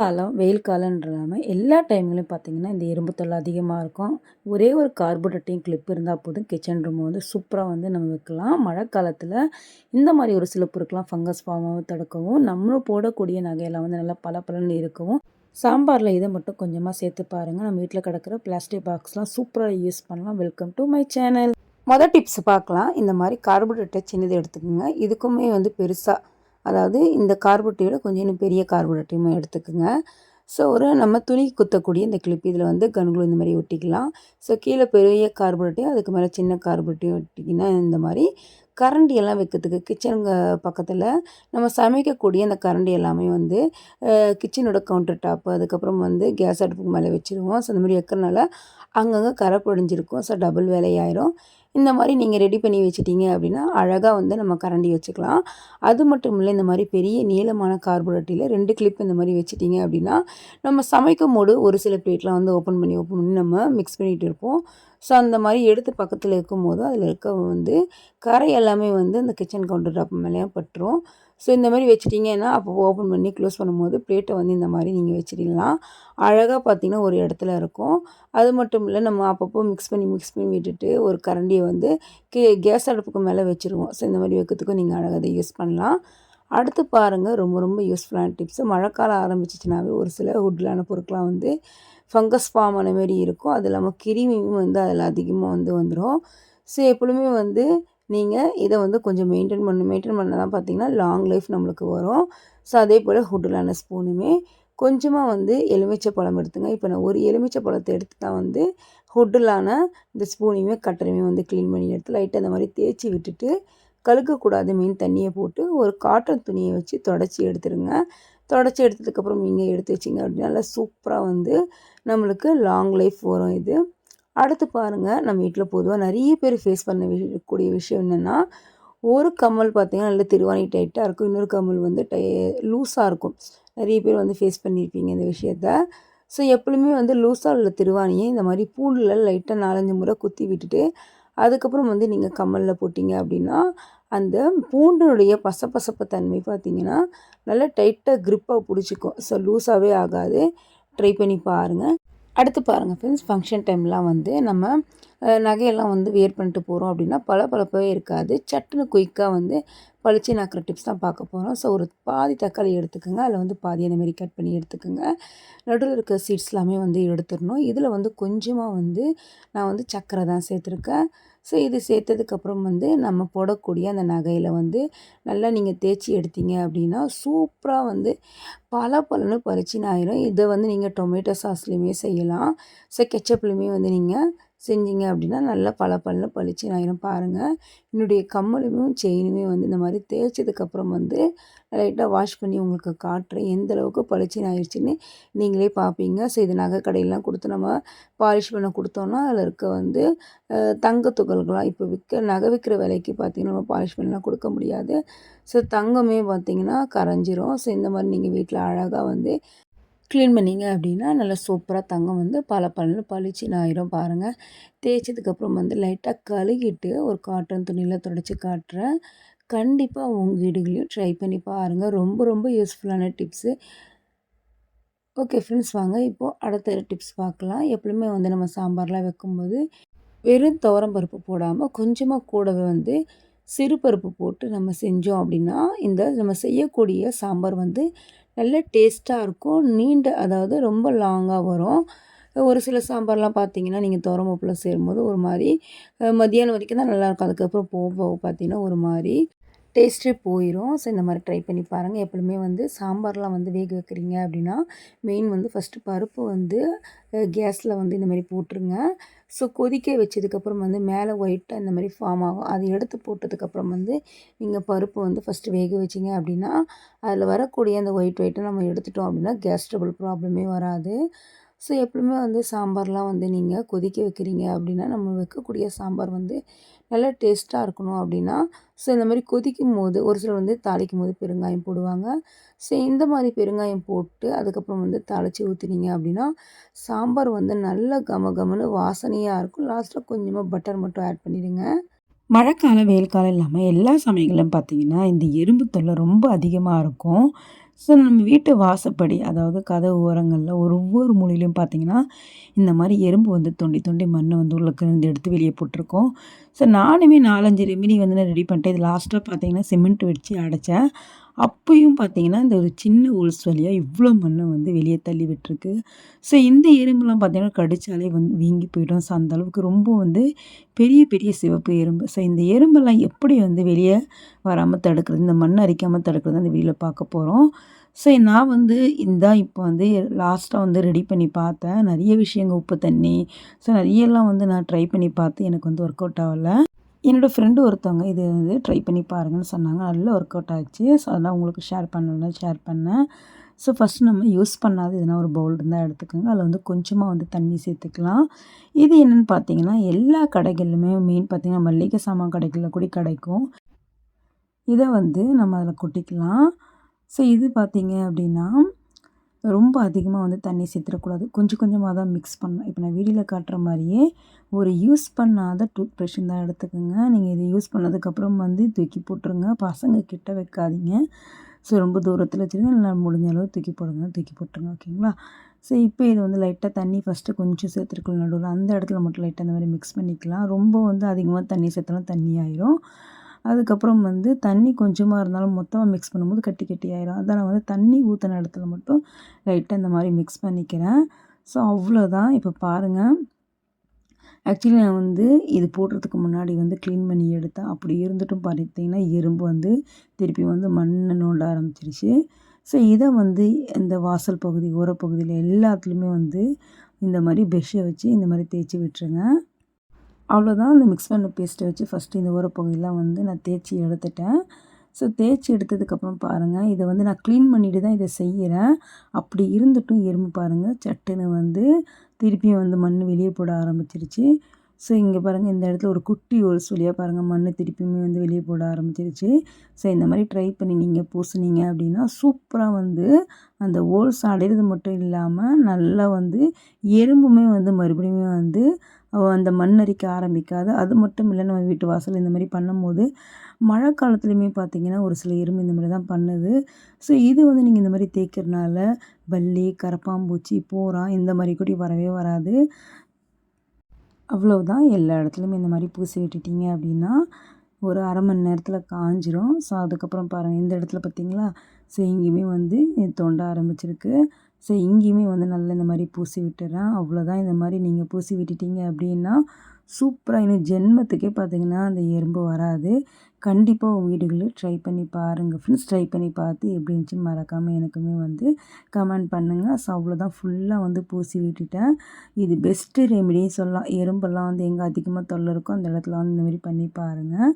காலம் வெயில் காலம்ன்ற இல்லாமல் எல்லா டைம்லையும் பார்த்தீங்கன்னா இந்த இரும்பு தொல்லை அதிகமாக இருக்கும். ஒரே ஒரு கார்போரேட்டையும் கிளிப் இருந்தால் போதும். கிச்சன் ரூம் வந்து சூப்பராக வந்து நம்ம வைக்கலாம். மழை காலத்தில் இந்த மாதிரி ஒரு சில பொருட்கள்லாம் ஃபங்கஸ் ஃபார்மாகவும் தடுக்கவும் நம்மளும் போடக்கூடிய நகையெல்லாம் வந்து நல்லா பல இருக்கவும் சாம்பாரில் இதை மட்டும் கொஞ்சமாக சேர்த்து பாருங்கள் நம்ம வீட்டில் கிடக்கிற பிளாஸ்டிக் பாக்ஸ்லாம் சூப்பராக யூஸ் பண்ணலாம். வெல்கம் டு மை சேனல் மொதல் டிப்ஸ் பார்க்கலாம். இந்த மாதிரி கார்போரேட்டை சின்னது எடுத்துக்கோங்க. இதுக்குமே வந்து பெருசாக அதாவது இந்த கார்புட்டியோட கொஞ்சம் இன்னும் பெரிய கார்புட்டியுமே எடுத்துக்கோங்க. ஸோ ஒரு நம்ம துணி குத்தக்கூடிய இந்த கிளிப் இதில் வந்து கன்குளு இந்த மாதிரி ஒட்டிக்கலாம். ஸோ கீழே பெரிய கார்புரட்டையும் அதுக்கு மேலே சின்ன கார்புரட்டையும் ஒட்டிக்கினா இந்த மாதிரி கரண்டி எல்லாம் வைக்கிறதுக்கு கிச்சனுங்க பக்கத்தில் நம்ம சமைக்கக்கூடிய அந்த கரண்டி எல்லாமே வந்து கிச்சனோட கவுண்டர் டாப்பு அதுக்கப்புறம் வந்து கேஸ் அடுப்புக்கு மேலே வச்சுருவோம். ஸோ அந்த மாதிரி வைக்கிறனால அங்கங்கே கரை பொடிஞ்சிருக்கும் ஸோ டபுள் வேலையாயிரும். இந்த மாதிரி நீங்கள் ரெடி பண்ணி வச்சிட்டிங்க அப்படின்னா அழகாக வந்து நம்ம கரண்டி வச்சுக்கலாம். அது மட்டும் இல்லை இந்த மாதிரி பெரிய நீளமான கார்போரேட்டில் ரெண்டு கிளிப் இந்த மாதிரி வச்சுட்டிங்க அப்படின்னா நம்ம சமைக்கும் போது ஒரு சில பிளேட்லாம் வந்து ஓப்பன் பண்ணி ஓப்பன் பண்ணி நம்ம மிக்ஸ் பண்ணிகிட்டு இருப்போம். ஸோ அந்த மாதிரி எடுத்து பக்கத்தில் இருக்கும்போது அதில் இருக்க வந்து கரை எல்லாமே வந்து அந்த கிச்சன் கவுண்டர் டாப் மேலேயே பட்டுரும். ஸோ இந்த மாதிரி வச்சிட்டிங்கன்னா அப்போ ஓப்பன் பண்ணி க்ளோஸ் பண்ணும்போது பிளேட்டை வந்து இந்த மாதிரி நீங்கள் வச்சிடலாம். அழகாக பார்த்தீங்கன்னா ஒரு இடத்துல இருக்கும். அது மட்டும் இல்லை நம்ம அப்பப்போ மிக்ஸ் பண்ணி மிக்ஸ் பண்ணி விட்டுட்டு ஒரு கரண்டியை வந்து கே கேஸ் அடுப்புக்கு மேலே வச்சுருவோம். ஸோ இந்த மாதிரி வைக்கிறதுக்கும் நீங்கள் அழகாக அதை யூஸ் பண்ணலாம். அடுத்து பாருங்கள் ரொம்ப ரொம்ப யூஸ்ஃபுல்லான டிப்ஸு மழைக்காலம் ஆரம்பிச்சிச்சினாவே ஒரு சில ஹுட்லான பொருட்களாக வந்து ஃபங்கஸ் ஃபார்ம் ஆன மாரி இருக்கும். அது இல்லாமல் கிருமியும் வந்து அதில் அதிகமாக வந்து வந்துடும் ஸோ எப்பொழுதுமே வந்து நீங்கள் இதை வந்து கொஞ்சம் மெயின்டைன் பண்ண மெயின்டைன் பண்ண தான் பார்த்தீங்கன்னா லாங் லைஃப் நம்மளுக்கு வரும். ஸோ அதே போல் ஹுட்டிலான ஸ்பூனுமே கொஞ்சமாக வந்து எலுமிச்சை பழம் எடுத்துங்க. இப்போ நான் ஒரு எலுமிச்சை பழத்தை எடுத்து தான் வந்து ஹுட்டிலான இந்த ஸ்பூனையுமே கட்டரையுமே வந்து க்ளீன் பண்ணி எடுத்து லைட்டாக அந்த மாதிரி தேய்ச்சி விட்டுட்டு கழுக்கக்கூடாது மீன் தண்ணியை போட்டு ஒரு காட்டன் துணியை வச்சு தொடச்சி எடுத்துருங்க. தொடச்சி எடுத்ததுக்கப்புறம் நீங்கள் எடுத்து வச்சிங்க அப்படின்னா நல்லா சூப்பராக வந்து நம்மளுக்கு லாங் லைஃப் வரும் இது. அடுத்து பாருங்கள் நம்ம வீட்டில் பொதுவாக நிறைய பேர் ஃபேஸ் பண்ண கூடிய விஷயம் என்னென்னா ஒரு கம்மல் பார்த்திங்கன்னா நல்ல திருவாணி டைட்டாக இருக்கும். இன்னொரு கம்மல் வந்து டை லூஸாக இருக்கும். நிறைய பேர் வந்து ஃபேஸ் பண்ணியிருப்பீங்க இந்த விஷயத்த. ஸோ எப்பவுமே வந்து லூஸாக உள்ள திருவாணியை இந்த மாதிரி பூண்டில் லைட்டாக நாலஞ்சு முறை குத்தி விட்டுட்டு அதுக்கப்புறம் வந்து நீங்கள் கம்மலில் போட்டிங்க அப்படின்னா அந்த பூண்டினுடைய பசப்பசப்பு தன்மை பார்த்திங்கன்னா நல்லா டைட்டாக க்ரிப்பாக பிடிச்சிக்கும். ஸோ லூஸாகவே ஆகாது. ட்ரை பண்ணி பாருங்கள் அடுத்து பாருங்கள் ஃப்ரெண்ட்ஸ் ஃபங்க்ஷன் டைம்லாம் வந்து நம்ம நகையெல்லாம் வந்து வியர் பண்ணிட்டு போகிறோம் அப்படின்னா பல பழப்பவே இருக்காது. சட்டுன்னு குயிக்காக வந்து பளிச்சு நாக்கிற டிப்ஸ் தான் பார்க்க போகிறோம் ஸோ ஒரு பாதி தக்காளி எடுத்துக்கோங்க. அதில் வந்து பாதி அந்த மாதிரி கட் பண்ணி எடுத்துக்கோங்க. நடுவில் இருக்க சீட்ஸ் எல்லாமே வந்து எடுத்துடணும். இதில் வந்து கொஞ்சமாக வந்து நான் வந்து சக்கரை தான் சேர்த்துருக்கேன். ஸோ இது சேர்த்ததுக்கப்புறம் வந்து நம்ம போடக்கூடிய அந்த நகையில் வந்து நல்லா நீங்கள் தேய்ச்சி எடுத்தீங்க அப்படின்னா சூப்பராக வந்து பல பலன்னு பறிச்சின்னு ஆயிரும். இதை வந்து நீங்கள் டொமேட்டோ சாஸ்லேயுமே செய்யலாம். ஸோ கெச்சப்லேயுமே வந்து நீங்கள் செஞ்சீங்க அப்படின்னா நல்லா பல பல்ல பளிச்சு ஆயிரும். பாருங்கள் என்னுடைய கம்மலுமே செயினுமே வந்து இந்த மாதிரி தேய்ச்சதுக்கப்புறம் வந்து லைட்டாக வாஷ் பண்ணி உங்களுக்கு காட்டுறேன். எந்த அளவுக்கு பளிச்சுன்னு ஆயிடுச்சுன்னு நீங்களே பார்ப்பீங்க ஸோ இது நகை கடையெல்லாம் கொடுத்து நம்ம பாலிஷ் பண்ண கொடுத்தோன்னா அதில் இருக்க வந்து தங்க துகள்களாக இப்போ விற்க நகை விற்கிற விலைக்கு பார்த்திங்கன்னா நம்ம பாலிஷ் பண்ணலாம் கொடுக்க முடியாது. ஸோ தங்கமே பார்த்திங்கன்னா கரைஞ்சிரும். ஸோ இந்த மாதிரி நீங்கள் வீட்டில் அழகாக வந்து க்ளீன் பண்ணிங்க அப்படின்னா நல்லா சூப்பராக தங்கம் வந்து பல பலன்னு பளிச்சுன்னு ஆயிரும் பாருங்கள் தேய்ச்சதுக்கப்புறம் வந்து லைட்டாக கழுகிட்டு ஒரு காட்டன் துணியில் தொடச்சி காட்டுறேன். கண்டிப்பாக உங்கள் வீடுகளையும் ட்ரை பண்ணி பாருங்கள் ரொம்ப ரொம்ப யூஸ்ஃபுல்லான டிப்ஸு ஓகே ஃப்ரெண்ட்ஸ் வாங்க. இப்போது அடுத்த டிப்ஸ் பார்க்கலாம். எப்பவுமே வந்து நம்ம சாம்பார்லாம் வைக்கும்போது வெறும் துவரம் பருப்பு போடாமல் கொஞ்சமாக கூடவே வந்து சிறுபருப்பு போட்டு நம்ம செஞ்சோம் அப்படின்னா இந்த நம்ம செய்யக்கூடிய சாம்பார் வந்து நல்ல டேஸ்ட்டாக இருக்கும். நீண்ட அதாவது ரொம்ப லாங்காக வரும். ஒரு சில சாம்பார்லாம் பார்த்தீங்கன்னா நீங்கள் துவரம்பருப்பில் சேரும்போது ஒரு மாதிரி மதியானம் வரைக்கும் தான் நல்லாயிருக்கும் அதுக்கப்புறம் போக போக பார்த்தீங்கன்னா ஒரு மாதிரி. டேஸ்ட்டே போயிடும் ஸோ இந்த மாதிரி ட்ரை பண்ணி பாருங்கள் எப்பவுமே வந்து சாம்பார்லாம் வந்து வேக வைக்கிறீங்க அப்படின்னா மெயின் வந்து ஃபஸ்ட்டு பருப்பு வந்து கேஸில் வந்து இந்த மாதிரி போட்டுருங்க. ஸோ கொதிக்க வச்சதுக்கப்புறம் வந்து மேலே ஒயிட்டாக இந்த மாதிரி ஃபார்ம் ஆகும். அது எடுத்து போட்டதுக்கப்புறம் வந்து நீங்கள் பருப்பு வந்து ஃபஸ்ட்டு வேக வச்சிங்க அப்படின்னா அதில் வரக்கூடிய அந்த ஒயிட் ஒயிட்டை நம்ம எடுத்துட்டோம் அப்படின்னா கேஸ் ட்ரபிள் ப்ராப்ளமே வராது. ஸோ எப்பவுமே வந்து சாம்பார்லாம் வந்து நீங்கள் கொதிக்க வைக்கிறீங்க அப்படின்னா நம்ம வைக்கக்கூடிய சாம்பார் வந்து நல்லா டேஸ்ட்டாக இருக்கணும் அப்படின்னா ஸோ இந்த மாதிரி கொதிக்கும் போது ஒரு சிலர் வந்து தாளிக்கும் போது பெருங்காயம் போடுவாங்க. ஸோ இந்த மாதிரி பெருங்காயம் போட்டு அதுக்கப்புறம் வந்து தாளித்து ஊற்றினீங்க அப்படின்னா சாம்பார் வந்து நல்லா கம கமனு வாசனையாக இருக்கும். லாஸ்ட்டில் கொஞ்சமாக பட்டர் மட்டும் ஆட் பண்ணிடுங்க. மழைக்காலம் வெயில் காலம் இல்லாமல் எல்லா சமயங்களும் பார்த்திங்கன்னா இந்த எறும்பு தொல்லை ரொம்ப அதிகமாக இருக்கும். ஸோ நம்ம வீட்டு வாசப்படி அதாவது கதவு ஓரங்களில் ஒவ்வொரு மூலையிலையும் பார்த்தீங்கன்னா இந்த மாதிரி எறும்பு வந்து தொண்டி தொண்டி மண்ணை வந்து உள்ளுக்கு இருந்து எடுத்து வெளியே போட்டிருக்கோம். ஸோ நானுமே நாலஞ்சு ரெமிடி வந்து நான் ரெடி பண்ணிட்டேன். இது லாஸ்ட்டாக பார்த்தீங்கன்னா சிமெண்ட் வச்சு அடைச்சேன். அப்பயும் பார்த்தீங்கன்னா இந்த ஒரு சின்ன உள்ஸ் வழியாக இவ்வளோ மண்ணை வந்து வெளியே தள்ளி விட்டுருக்கு. ஸோ இந்த எறும்புலாம் பார்த்தீங்கன்னா கடித்தாலே வந்து வீங்கி போயிடும். ஸோ அந்த அளவுக்கு ரொம்ப வந்து பெரிய பெரிய சிவப்பு எறும்பு. ஸோ இந்த எறும்பெல்லாம் எப்படி வந்து வெளியே வராமல் தடுக்கிறது? இந்த மண் அரிக்காமல் தடுக்கிறது அந்த வீடியோவில் பார்க்க போகிறோம் ஸோ நான் வந்து இந்த இப்போ வந்து லாஸ்ட்டாக வந்து ரெடி பண்ணி பார்த்தேன் நிறைய விஷயங்கள் உப்பு தண்ணி. ஸோ நிறையெல்லாம் வந்து நான் ட்ரை பண்ணி பார்த்து எனக்கு வந்து ஒர்க் அவுட் ஆகலை. என்னோடய ஃப்ரெண்டு ஒருத்தவங்க இது வந்து ட்ரை பண்ணி பாருங்கன்னு சொன்னாங்க. நல்ல ஒர்க் அவுட் ஆச்சு. ஸோ அதெல்லாம் உங்களுக்கு ஷேர் பண்ணணும்னு ஷேர் பண்ணேன். ஸோ ஃபஸ்ட் நம்ம யூஸ் பண்ணாத எதுனா ஒரு பவுல் இருந்தால் எடுத்துக்கோங்க. அதில் வந்து கொஞ்சமாக வந்து தண்ணி சேர்த்துக்கலாம். இது என்னென்னு பார்த்தீங்கன்னா எல்லா கடைகள்லையுமே மெயின் பார்த்திங்கன்னா மல்லிகை சாமான் கடைகளில் கூட கிடைக்கும். இதை வந்து நம்ம அதில் கொட்டிக்கலாம். ஸோ இது பார்த்திங்க அப்படின்னா ரொம்ப அதிகமாக வந்து தண்ணி சேர்த்துடக்கூடாது. கொஞ்சம் கொஞ்சமாக தான் மிக்ஸ் பண்ணணும். இப்போ நான் வீடியோவில் காட்டுற மாதிரியே ஒரு யூஸ் பண்ணாத டூத் ப்ரஷ் தான் எடுத்துக்கோங்க. நீங்கள் இதை யூஸ் பண்ணதுக்கப்புறம் வந்து தூக்கி போட்டுருங்க. பசங்க கிட்ட வைக்காதீங்க. ஸோ ரொம்ப தூரத்தில் வச்சுருங்க. இல்லை முடிஞ்ச அளவு தூக்கி போடுங்க. தூக்கி போட்டுருங்க. ஓகேங்களா ஸோ இப்போ இது வந்து லைட்டாக தண்ணி ஃபஸ்ட்டு கொஞ்சம் சேர்த்துருக்கலாம் நடுவில் அந்த இடத்துல மட்டும் லைட்டாக அந்த மாதிரி மிக்ஸ் பண்ணிக்கலாம். ரொம்ப வந்து அதிகமாக தண்ணி சேர்த்தாலும் தண்ணி ஆயிரும். அதுக்கப்புறம் வந்து தண்ணி கொஞ்சமாக இருந்தாலும் மொத்தமாக மிக்ஸ் பண்ணும்போது கட்டி கட்டி ஆயிரும். அதான் நான் வந்து தண்ணி ஊற்றின இடத்துல மட்டும் லைட்டாக இந்த மாதிரி மிக்ஸ் பண்ணிக்கிறேன். ஸோ அவ்வளோதான் இப்போ பாருங்கள் ஆக்சுவலி நான் வந்து இது போடுறதுக்கு முன்னாடி வந்து க்ளீன் பண்ணி எடுத்தேன். அப்படி இருந்துட்டும் பார்த்தீங்கன்னா எறும்பு வந்து திருப்பி வந்து மண்ணை நோண்ட ஆரம்பிச்சிருச்சு. ஸோ இதை வந்து இந்த வாசல் பகுதி உரப்பகுதியில் எல்லாத்துலேயுமே வந்து இந்த மாதிரி பெஷ்ஷை வச்சு இந்த மாதிரி தேய்ச்சி விட்டுருங்க. அவ்வளோதான். அந்த மிக்ஸ் பண்ண பேஸ்ட்டை வச்சு ஃபஸ்ட்டு இந்த ஓரப்பகுதியெலாம் வந்து நான் தேய்ச்சி எடுத்துட்டேன். ஸோ தேய்ச்சி எடுத்ததுக்கப்புறம் பாருங்கள் இதை வந்து நான் க்ளீன் பண்ணிவிட்டு தான் இதை செய்கிறேன் அப்படி இருந்துட்டும் எறும்பு பாருங்கள் சட்டுன்னு வந்து திருப்பியும் வந்து மண் வெளியே போட ஆரம்பிச்சிருச்சு. ஸோ இங்கே பாருங்கள் இந்த இடத்துல ஒரு குட்டி ஒரு சொல்லியாக பாருங்கள் மண் திருப்பியுமே வந்து வெளியே போட ஆரம்பிச்சிருச்சு. ஸோ இந்த மாதிரி ட்ரை பண்ணி நீங்கள் பூசுனீங்க அப்படின்னா சூப்பராக வந்து அந்த ஓல்ஸ் அடையிறது மட்டும் இல்லாமல் நல்லா வந்து எறும்புமே வந்து மறுபடியும் வந்து அந்த மண் அரிக்க ஆரம்பிக்காது. அது மட்டும் இல்லை நம்ம வீட்டு வாசல் இந்த மாதிரி பண்ணும்போது மழை காலத்துலேயுமே பார்த்திங்கன்னா ஒரு சில எறும்பு இந்த மாதிரி தான் பண்ணுது. ஸோ இது வந்து நீங்கள் இந்த மாதிரி தேய்க்கிறனால பல்லி கரப்பாம்பூச்சி பூரா இந்த மாதிரி கூட வரவே வராது. அவ்வளோதான் எல்லா இடத்துலையுமே இந்த மாதிரி பூசி விட்டுட்டிங்க அப்படின்னா ஒரு அரை மணி நேரத்தில் காஞ்சிரும். ஸோ அதுக்கப்புறம் பாருங்கள் இந்த இடத்துல பார்த்திங்களா ஸோ இங்கேயுமே வந்து தொண்ட ஆரம்பிச்சிருக்கு. ஸோ இங்கேயுமே வந்து நல்லா இந்த மாதிரி பூசி விட்டுறேன். அவ்வளோதான் இந்த மாதிரி நீங்கள் பூசி விட்டுட்டீங்க அப்படின்னா சூப்பராக இன்னும் ஜென்மத்துக்கே பார்த்திங்கன்னா அந்த எறும்பு வராது. கண்டிப்பாக உங்கள் வீடுகளில் ட்ரை பண்ணி பாருங்கள் ஃப்ரெண்ட்ஸ் ட்ரை பண்ணி பார்த்து எப்படி இருந்துச்சுன்னு மறக்காமல் எனக்குமே வந்து கமெண்ட் பண்ணுங்கள் ஸோ அவ்வளோதான் ஃபுல்லாக வந்து பூசி விட்டுட்டேன். இது பெஸ்ட்டு ரெமிடின்னு சொல்லலாம். எறும்பெல்லாம் வந்து எங்கே அதிகமாக தொல்லை இருக்கோ அந்த இடத்துல வந்து இந்த மாதிரி பண்ணி பாருங்கள்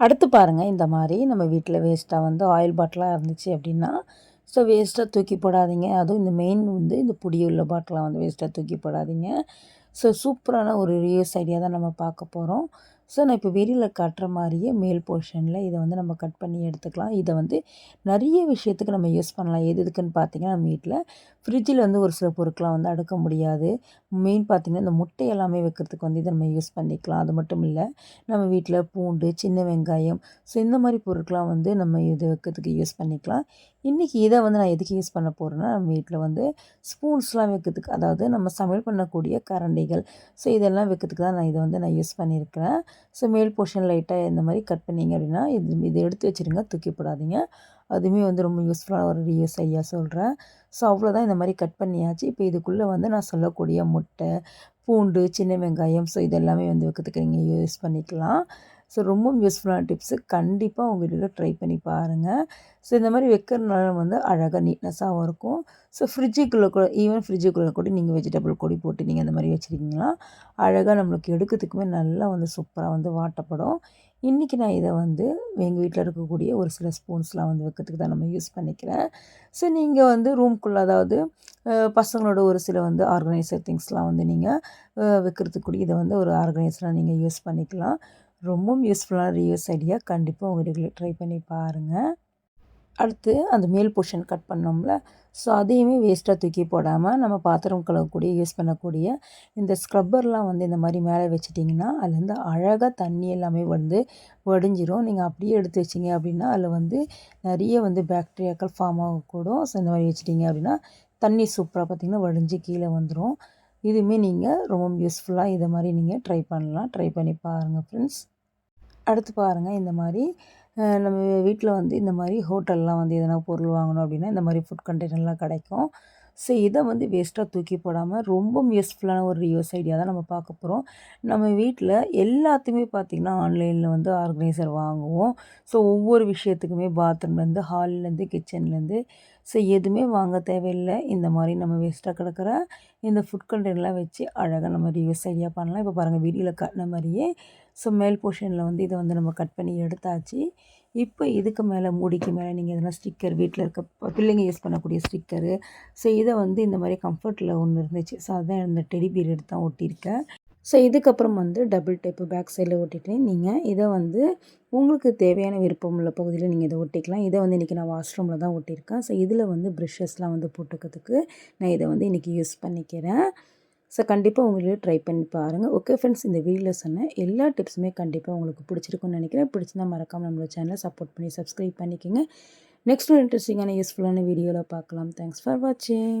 அடுத்து பாருங்கள் இந்த மாதிரி நம்ம வீட்டில் வேஸ்ட்டாக வந்து ஆயில் பாட்டிலாக இருந்துச்சு அப்படின்னா ஸோ வேஸ்ட்டாக தூக்கி போடாதீங்க. அதுவும் இந்த மெயின் வந்து இந்த புடியுள்ள பாட்டிலாம் வந்து வேஸ்ட்டாக தூக்கி போடாதீங்க. ஸோ சூப்பரான ஒரு ரியூஸ் ஐடியா தான் நம்ம பார்க்க போகிறோம் ஸோ நான் இப்போ வெளியில் காட்டுற மாதிரியே மேல் போர்ஷனில் இதை வந்து நம்ம கட் பண்ணி எடுத்துக்கலாம். இதை வந்து நிறைய விஷயத்துக்கு நம்ம யூஸ் பண்ணலாம். எது எதுக்குன்னு பார்த்தீங்கன்னா நம்ம வீட்டில் ஃப்ரிட்ஜில் வந்து ஒரு சில பொருட்களாக வந்து அடுக்க முடியாது. மெயின் பார்த்திங்கன்னா இந்த முட்டை எல்லாமே வைக்கிறதுக்கு வந்து இதை நம்ம யூஸ் பண்ணிக்கலாம். அது மட்டும் இல்லை நம்ம வீட்டில் பூண்டு சின்ன வெங்காயம் ஸோ இந்த மாதிரி பொருட்கள்லாம் வந்து நம்ம இது வைக்கிறதுக்கு யூஸ் பண்ணிக்கலாம். இன்றைக்கி இதை வந்து நான் எதுக்கு யூஸ் பண்ண போகிறேன்னா நம்ம வீட்டில் வந்து ஸ்பூன்ஸ்லாம் வைக்கிறதுக்கு அதாவது நம்ம சமையல் பண்ணக்கூடிய கரண்டிகள் ஸோ இதெல்லாம் வைக்கிறதுக்கு தான் நான் இதை வந்து நான் யூஸ் பண்ணியிருக்கிறேன். ஸோ மேல் போர்ஷன் லைட்டாக இந்த மாதிரி கட் பண்ணிங்க அப்படின்னா இது இதை எடுத்து வச்சுருங்க தூக்கி போடாதீங்க. அதுவுமே வந்து ரொம்ப யூஸ்ஃபுல்லான ஒரு ரியூஸ் ஐயா சொல்கிறேன் ஸோ அவ்வளோதான் இந்த மாதிரி கட் பண்ணியாச்சு. இப்போ இதுக்குள்ளே வந்து நான் சொல்லக்கூடிய முட்டை பூண்டு சின்ன வெங்காயம் ஸோ இதெல்லாமே வந்து வைக்கிறதுக்கு நீங்கள் யூஸ் பண்ணிக்கலாம். ஸோ ரொம்ப யூஸ்ஃபுல்லான டிப்ஸு கண்டிப்பாக உங்கள் வீட்டில் ட்ரை பண்ணி பாருங்கள் ஸோ இந்த மாதிரி வைக்கிறதுனால வந்து அழகாக நீட்னஸாகவும் இருக்கும். ஸோ ஃப்ரிட்ஜுக்குள்ளே கூட ஈவன் ஃப்ரிட்ஜுக்குள்ளே கூட நீங்கள் வெஜிடபிள் கொடி போட்டு நீங்கள் அந்த மாதிரி வச்சுருக்கீங்களா? அழகாக நம்மளுக்கு எடுக்கிறதுக்குமே நல்லா வந்து சூப்பராக வந்து வாட்டப்படும். இன்றைக்கி நான் இதை வந்து எங்கள் வீட்டில் இருக்கக்கூடிய ஒரு சில ஸ்பூன்ஸ்லாம் வந்து வைக்கிறதுக்கு தான் நம்ம யூஸ் பண்ணிக்கிறேன். ஸோ நீங்கள் வந்து ரூம்குள்ளே அதாவது பசங்களோட ஒரு சில வந்து ஆர்கனைசர் திங்ஸ்லாம் வந்து நீங்கள் வைக்கிறதுக்கு கூட இதை வந்து ஒரு ஆர்கனைசராக நீங்கள் யூஸ் பண்ணிக்கலாம். ரொம்பவும் யூஸ்ஃபுல்லான ரீயூஸ் ஐடியா கண்டிப்பாக உங்கள் வீடுகளில் ட்ரை பண்ணி பாருங்கள் அடுத்து அந்த மேல் போர்ஷன் கட் பண்ணோம்ல. ஸோ அதையுமே வேஸ்ட்டாக தூக்கி போடாமல் நம்ம பாத்திரம் கழுவக்கூடிய யூஸ் பண்ணக்கூடிய இந்த ஸ்க்ரப்பர்லாம் வந்து இந்த மாதிரி மேலே வச்சிட்டிங்கன்னா அதுலேருந்து அழகாக தண்ணி எல்லாமே வந்து வடிஞ்சிரும். நீங்கள் அப்படியே எடுத்து வச்சிங்க அப்படின்னா அதில் வந்து நிறைய வந்து பேக்டீரியாக்கள் ஃபார்ம் ஆகக்கூடும் ஸோ இந்த மாதிரி வச்சிட்டிங்க அப்படின்னா தண்ணி சூப்பராக பார்த்திங்கன்னா வடிஞ்சு கீழே வந்துடும் இதுவுமே நீங்கள் ரொம்ப யூஸ்ஃபுல்லாக இதை மாதிரி நீங்கள் ட்ரை பண்ணலாம். ட்ரை பண்ணி பாருங்கள் ஃப்ரெண்ட்ஸ் அடுத்து பாருங்கள் இந்த மாதிரி நம்ம வீட்டில் வந்து இந்த மாதிரி ஹோட்டல்லாம் வந்து எதனா பொருள் வாங்கணும் அப்படின்னா இந்த மாதிரி ஃபுட் கண்டெய்னர்லாம் கிடைக்கும். ஸோ இதை வந்து வேஸ்ட்டாக தூக்கி போடாமல் ரொம்ப யூஸ்ஃபுல்லான ஒரு ரியூஸ் ஐடியா தான் நம்ம பார்க்க போகிறோம் நம்ம வீட்டில் எல்லாத்தையுமே பார்த்திங்கன்னா ஆன்லைனில் வந்து ஆர்கனைசர் வாங்குவோம். ஸோ ஒவ்வொரு விஷயத்துக்குமே பாத்ரூம்லேருந்து ஹால்லேருந்து கிச்சன்லேருந்து ஸோ எதுவுமே வாங்க தேவையில்லை. இந்த மாதிரி நம்ம வேஸ்ட்டாக கிடக்கிற இந்த ஃபுட் கண்டெய்னர்லாம் வச்சு அழகாக நம்ம ரியூஸ் ஐடியா பண்ணலாம். இப்போ பாருங்கள் வீடியோவில் கட்டின மாதிரியே ஸோ மேல் போர்ஷனில் வந்து இதை வந்து நம்ம கட் பண்ணி எடுத்தாச்சு. இப்போ இதுக்கு மேலே மூடிக்கு மேலே நீங்கள் எதனா ஸ்டிக்கர் வீட்டில் இருக்க பிள்ளைங்க யூஸ் பண்ணக்கூடிய ஸ்டிக்கரு ஸோ இதை வந்து இந்த மாதிரி கம்ஃபர்ட்டில் ஒன்று இருந்துச்சு. ஸோ அதான் இந்த டெடி பீர் எடுத்து தான் ஒட்டியிருக்கேன். ஸோ இதுக்கப்புறம் வந்து டபுள் டைப்பு பேக் சைடில் ஒட்டிட்டு நீங்கள் இதை வந்து உங்களுக்கு தேவையான விருப்பம் உள்ள பகுதியில் நீங்கள் இதை ஒட்டிக்கலாம். இதை வந்து இன்றைக்கி நான் வாஷ்ரூமில் தான் ஒட்டியிருக்கேன். ஸோ இதில் வந்து ப்ரெஷ்ஷஸ்லாம் வந்து போட்டுக்கிறதுக்கு நான் இதை வந்து இன்றைக்கி யூஸ் பண்ணிக்கிறேன். ஸோ கண்டிப்பாக உங்களுக்கு ட்ரை பண்ணி பாருங்கள் ஓகே ஃப்ரெண்ட்ஸ் இந்த வீடியோவில் சொன்ன எல்லா டிப்ஸுமே கண்டிப்பாக உங்களுக்கு பிடிச்சிருக்குன்னு நினைக்கிறேன். பிடிச்சிருந்தால் மறக்காமல் நம்மளோட சேனலை சப்போர்ட் பண்ணி சப்ஸ்கிரைப் பண்ணிக்கோங்க. நெக்ஸ்ட் ஒரு இன்ட்ரெஸ்டிங்கான யூஸ்ஃபுல்லான வீடியோவில் பார்க்கலாம். தேங்க்ஸ் ஃபார் வாட்சிங்